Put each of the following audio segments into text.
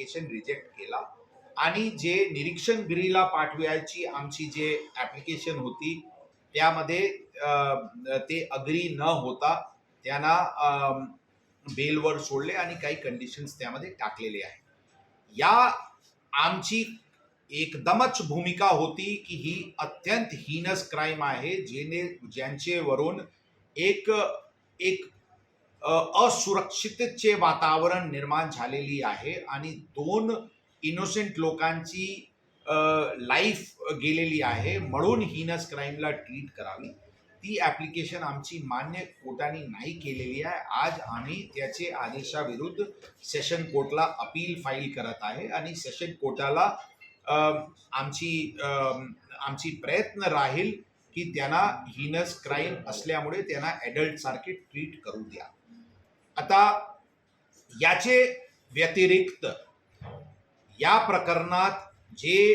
Application reject केला. आणि जे निरीक्षण गिरीला पाठवायची आमची जे ऍप्लिकेशन होती त्यामध्ये ते अग्री न होता त्यांना बेलवर सोडले आणि काही कंडिशन्स त्यामध्ये टाकलेले आहे या आमची एकदमच भूमिका होती की ही अत्यंत हीनस क्राईम आहे जेणे ज्यांचेवरून एक एक असुरक्षिततेचे असुरक्षितचे वातावरण निर्माण झालेली आहे आणि दोन इनोसेंट लोकांची लाईफ गेलेली आहे. म्हणून हीनस क्राईमला ट्रीट करावी. ती ॲप्लिकेशन आमची मान्य कोर्टाने नाही केलेली आहे. आज आम्ही त्याचे आदेशाविरुद्ध सेशन कोर्टला अपील फाईल करत आहे आणि सेशन कोर्टाला आमची आमची प्रयत्न राहील की त्यांना हीनस क्राईम असल्यामुळे त्यांना ॲडल्टसारखे ट्रीट करू द्या. आता याचे व्यतिरिक्त या प्रकरणात जे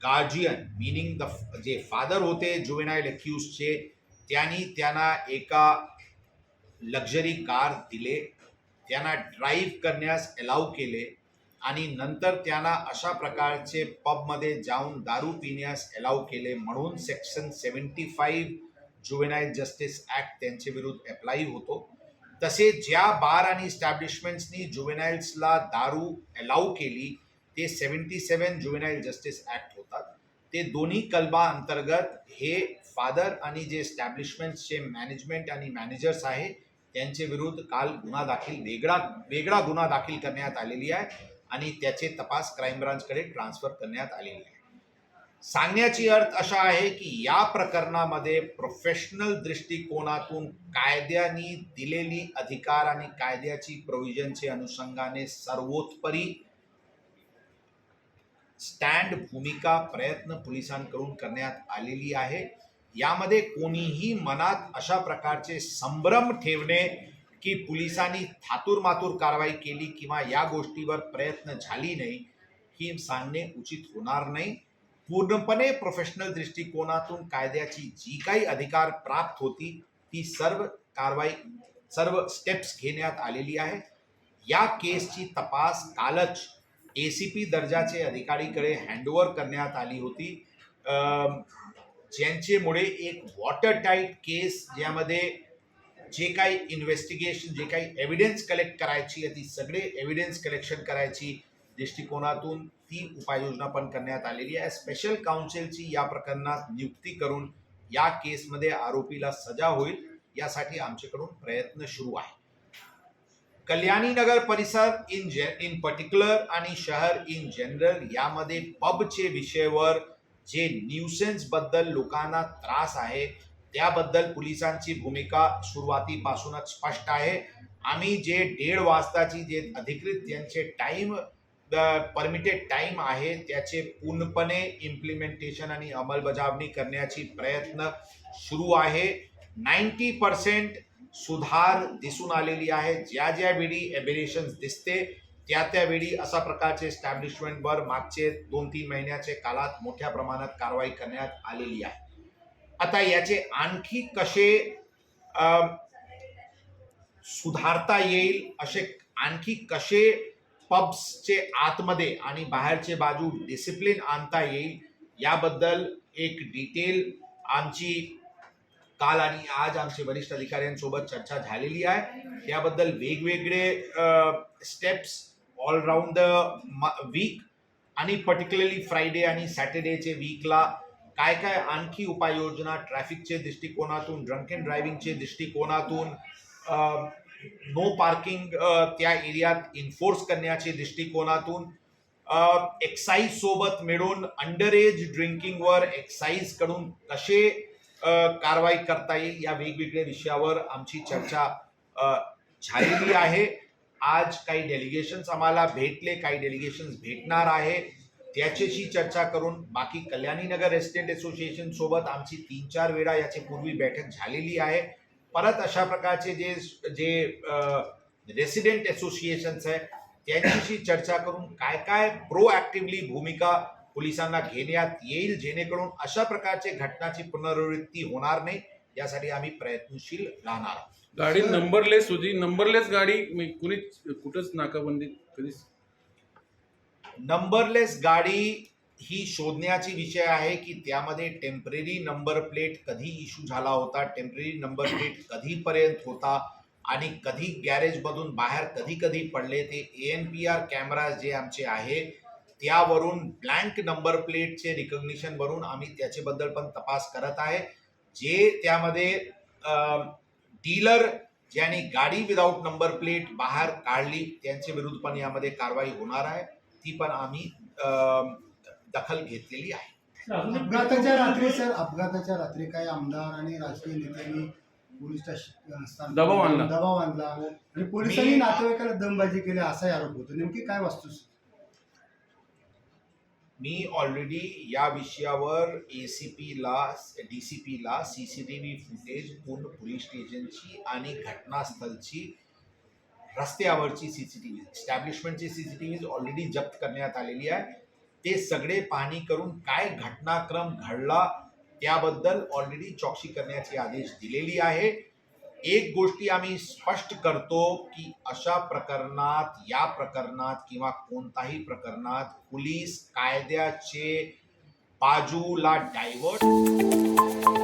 गार्जियन मिनिंग द जे फादर होते जुवेनाईल अक्यूजचे त्यांनी त्यांना एका लक्झरी कार दिले. त्यांना ड्राईव्ह करण्यास अलाव केले. आणि नंतर त्यांना अशा प्रकारचे पबमध्ये जाऊन दारू पिण्यास अलाव केले. म्हणून section seventy five juvenile justice act त्यांच्या विरुद्ध अप्लाय होतो. तसे ज्या बार आणि इस्टॅब्लिशमेंट्सनी जुवेनाईल्सला दारू अलाऊ केली ते seventy seven juvenile justice act होतात. ते दोन्ही कलबा अंतर्गत हे फादर आणि जे इस्टॅब्लिशमेंट्सचे मॅनेजमेंट आणि मॅनेजर्स आहे त्यांचे विरुद्ध काल गुन्हा दाखल वेगळा वेगळा गुन्हा दाखल करण्यात आलेली आहे आणि त्याचे तपास क्राईम ब्रांचकडे ट्रान्सफर करण्यात आलेली आहे. सांगण्याची अर्थ असा आहे की या प्रकरणामध्ये प्रोफेशनल दृष्टिकोनातून कायद्याने दिलेली अधिकार आणि कायद्याची प्रोव्हिजनचे अनुषंगाने सर्वोत्परी स्टँड भूमिका प्रयत्न पोलिसांकडून करण्यात आलेली आहे. यामध्ये कोणीही मनात अशा प्रकारचे संभ्रम ठेवणे की पोलिसांनी थातूरमातूर कारवाई केली किंवा या गोष्टीवर प्रयत्न झाली नाही ही सांगणे उचित होणार नाही. पूर्णपणे प्रोफेशनल दृष्टिकोनातून कायद्याची जी काही अधिकार प्राप्त होती ती सर्व कारवाई सर्व स्टेप्स घेण्यात आलेली आहे. या केसची तपास कालच ए सी पी दर्जाचे अधिकारीकडे हँडओव्हर करण्यात आली होती. ज्यांचेमुळे ज्यांच्यामुळे एक वॉटर टाईट केस ज्यामध्ये जे काही इन्व्हेस्टिगेशन जे काही एव्हिडन्स कलेक्ट करायची ती सगळे एव्हिडन्स कलेक्शन करायची दृष्टिकोनातून ती उपाययोजना पण करण्यात आलेली आहे. स्पेशल काउन्सिलची या प्रकरणात नियुक्ती करून या केसमध्ये आरोपीला सजा होईल यासाठी आमच्याकडून प्रयत्न सुरू आहे. कल्याणी नगर परिसर इन जे इन पर्टिक्युलर आणि शहर इन जनरल यामध्ये पबचे विषयावर जे न्यूसेन्सबद्दल लोकांना त्रास आहे त्याबद्दल पोलिसांची भूमिका सुरुवातीपासूनच स्पष्ट आहे. आम्ही जे दीड वाजताची जे अधिकृत त्यांचे टाईम परमिटेड टाईम आहे त्याचे पूर्णपणे इम्प्लिमेंटेशन आणि अंमलबजावणी करण्याची प्रयत्न सुरू आहे. नाईन्टी पर्सेंट सुधार दिसून आलेली आहे. ज्या ज्या वेळी एबिरेशन्स दिसते त्या त्यावेळी अशा प्रकारचे एस्टॅब्लिशमेंटवर मागचे दोन तीन महिन्याचे काळात मोठ्या प्रमाणात कारवाई करण्यात आलेली आहे. आता याचे आणखी कसे सुधारता येईल असे आणखी कसे पब्सचे आतमध्ये आणि बाहेरचे बाजू डिसिप्लिन आणता येईल. याबद्दल एक डिटेल आमची काल आणि आज आमचे वरिष्ठ अधिकाऱ्यांसोबत चर्चा झालेली आहे. त्याबद्दल वेगवेगळे steps all round the week आणि पर्टिक्युलरली फ्रायडे आणि सॅटर्डेचे वीकला काय काय आणखी उपाययोजना ट्रॅफिकचे दृष्टिकोनातून ड्रंक अँड ड्रायव्हिंगचे दृष्टिकोनातून नो पार्किंग त्या एरियात इन्फोर्स करण्याचे दृष्टिकोनातून एक्साईज सोबत मिळून अंडर एज ड्रिंकिंगवर एक्साईजकडून कसे कारवाई करता येईल या वेगवेगळ्या विषयावर आमची चर्चा झालेली आहे. आज काही डेलिगेशन्स आम्हाला भेटले काही डेलिगेशन्स भेटणार आहे. त्याच्याशी चर्चा करून बाकी कल्याणीनगर एस्टेट असोसिएशन सोबत आमची तीन चार वेळा याची पूर्वी बैठक झालेली आहे. परत अशा प्रकारचे जे जे रेसिडेंट असोसिएशन्स आहे त्यांच्याशी चर्चा करून काय काय प्रोॲक्टिव्हली भूमिका पोलिसांना घेण्यात येईल जेणेकरून अशा प्रकारचे घटनाची पुनरावृत्ती होणार नाही यासाठी आम्ही प्रयत्नशील राहणार आहोत. गाडी नंबरलेस होती. नंबरलेस गाडी मी कुणीच कुठंच नाकाबंदी कधीच नंबरलेस गाडी ही शोधण्याची विषय आहे की त्यामध्ये टेंपररी नंबर प्लेट कधी इश्यू झाला होता टेंपररी नंबर प्लेट कधीपर्यंत होता आणि कधी गॅरेजमधून बाहेर कधी कधी पडले ते A N P R camera जे आमचे आहे त्यावरून ब्लँक नंबर प्लेटचे रिकग्निशन वरून आम्ही त्याच्याबद्दल पण तपास करत आहे जे त्यामध्ये डीलर ज्यांनी गाडी विदाऊट नंबर प्लेट बाहेर काढली त्यांच्या विरुद्ध पण यामध्ये कारवाई होणार आहे ती पण आम्ही दखल घेतलेली आहे. अपघाताच्या रात्री सर अपघाताच्या रात्री काही आमदार आणि राजकीय नेत्यांनी पोलीस स्टेशन स्थान- दबाव आणला. दबाव आणला. आणि पोलिसांनी मी- नातेवाईकाला दमबाजी केली असाही आरोप होतो. नेमकी काय वास्तू मी ऑलरेडी या विषयावर ए सी पीला डी सी पीला C C T V footage पूर्ण पोलीस स्टेशनची आणि घटनास्थळची रस्त्यावरची C C T V स्टॅब्लिशमेंटची C C T V already जप्त करण्यात आलेली आहे. ते सगळे पाहणी करून काय घटनाक्रम घडला त्याबद्दल ऑलरेडी चौकशी करण्याचे आदेश दिलेली आहे. एक गोष्टी आम्ही स्पष्ट करतो की अशा प्रकरणात या प्रकरणात किंवा कोणताही प्रकरणात पोलीस कायद्याचे बाजूला डायव्हर्ट